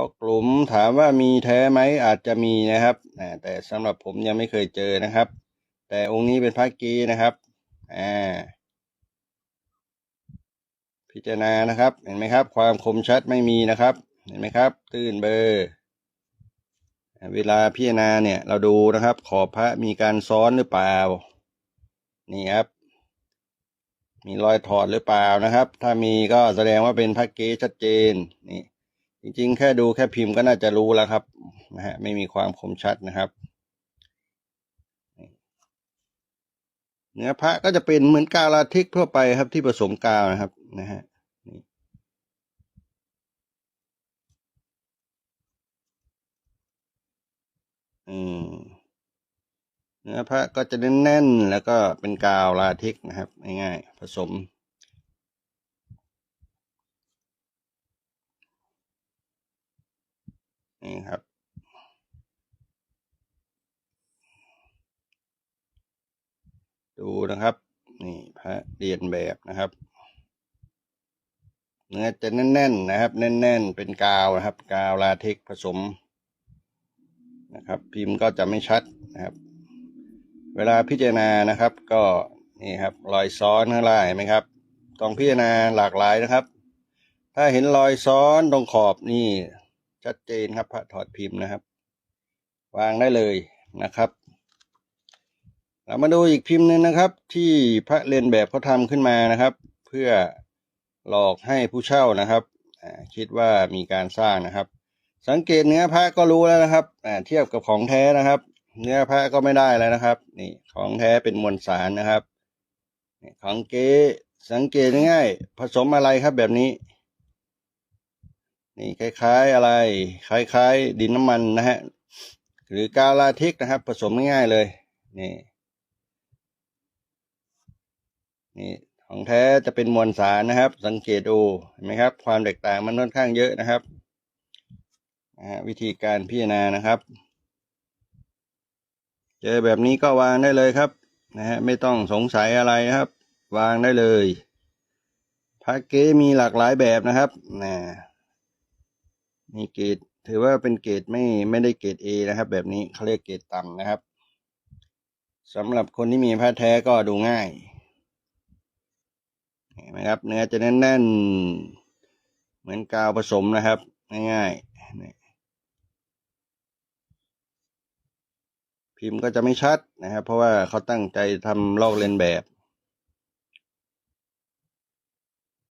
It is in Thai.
ก็กลุ่มถามว่ามีแท้ไหมอาจจะมีนะครับแต่สำหรับผมยังไม่เคยเจอนะครับ แต่องค์นี้เป็นพระเกีนะครับอ่าพิจารณานะครับ เห็นไหมครับ ความคมชัดไม่มีนะครับ เห็นไหมครับ ตื้นเบอร์เวลาพิจารณาเนี่ยเราดูนะครับ ขอบพระมีการซ้อนหรือเปล่า นี่ครับ มีรอยถอดหรือเปล่านะครับ ถ้ามีก็แสดงว่าเป็นพระเกชัดเจนนี่ จริงๆ แค่ดูแค่พิมพ์ก็น่าจะรู้แล้วครับนะฮะไม่มีความคมชัดนะครับ เนื้อพระก็จะเป็นเหมือนกาลาทิกทั่วไปครับที่ผสมกาวนะครับนะฮะเนื้อพระก็จะแน่นๆแล้วก็เป็นกาวลาทิกนะครับง่ายๆผสม นี่ครับ ดูนะครับ นี่พระเรียนแบบนะครับเนื้อจะแน่นๆนะครับ แน่น ๆ เป็นกาวนะครับ กาวลาเทกผสมนะครับ พิมพ์ก็จะไม่ชัดนะครับ เวลาพิจารณานะครับ ก็นี่ครับรอยซ้อนข้างล่างเห็นไหมครับ ต้องพิจารณาหลากหลายนะครับ ถ้าเห็นรอยซ้อนตรงขอบนี่ ชัดเจนครับพระถอดพิมพ์นะครับ วางได้เลยนะครับ เรามาดูอีกพิมพ์หนึ่งนะครับ ที่พระเรียนแบบเขาทำขึ้นมานะครับ เพื่อหลอกให้ผู้เช่านะครับคิดว่ามีการสร้างนะครับ สังเกตเนื้อพระก็รู้แล้วนะครับเทียบกับของแท้นะครับ เนื้อพระก็ไม่ได้แล้วนะครับ นี่ของแท้เป็นมวลสารนะครับของเก๊สังเกตง่ายผสมอะไรครับแบบนี้ นี่คล้ายๆอะไร คล้ายๆ ดินน้ำมันนะฮะ หรือกาลาเทกนะครับ ผสมง่ายๆเลย นี่ นี่ของแท้จะเป็นมวลสารนะครับ สังเกตดูเห็นไหมครับ ความแตกต่างมันค่อนข้างเยอะนะครับนะฮะวิธีการพิจารณานะครับ เจอแบบนี้ก็วางได้เลยครับนะฮะไม่ต้องสงสัยอะไรนะครับ วางได้เลยพระเกมีหลากหลายแบบนะครับนะ นี่เกรดถือว่าเป็นเกรดไม่ไม่ได้เกรดเอนะครับ แบบนี้เขาเรียกเกรดต่ำนะครับสำหรับคนที่มีพระแท้ก็ดูง่ายเห็นไหมครับ เนื้อจะแน่นๆเหมือนกาวผสมนะครับ ง่ายๆพิมพ์ก็จะไม่ชัดนะครับ เพราะว่าเขาตั้งใจทำลอกเลียนแบบ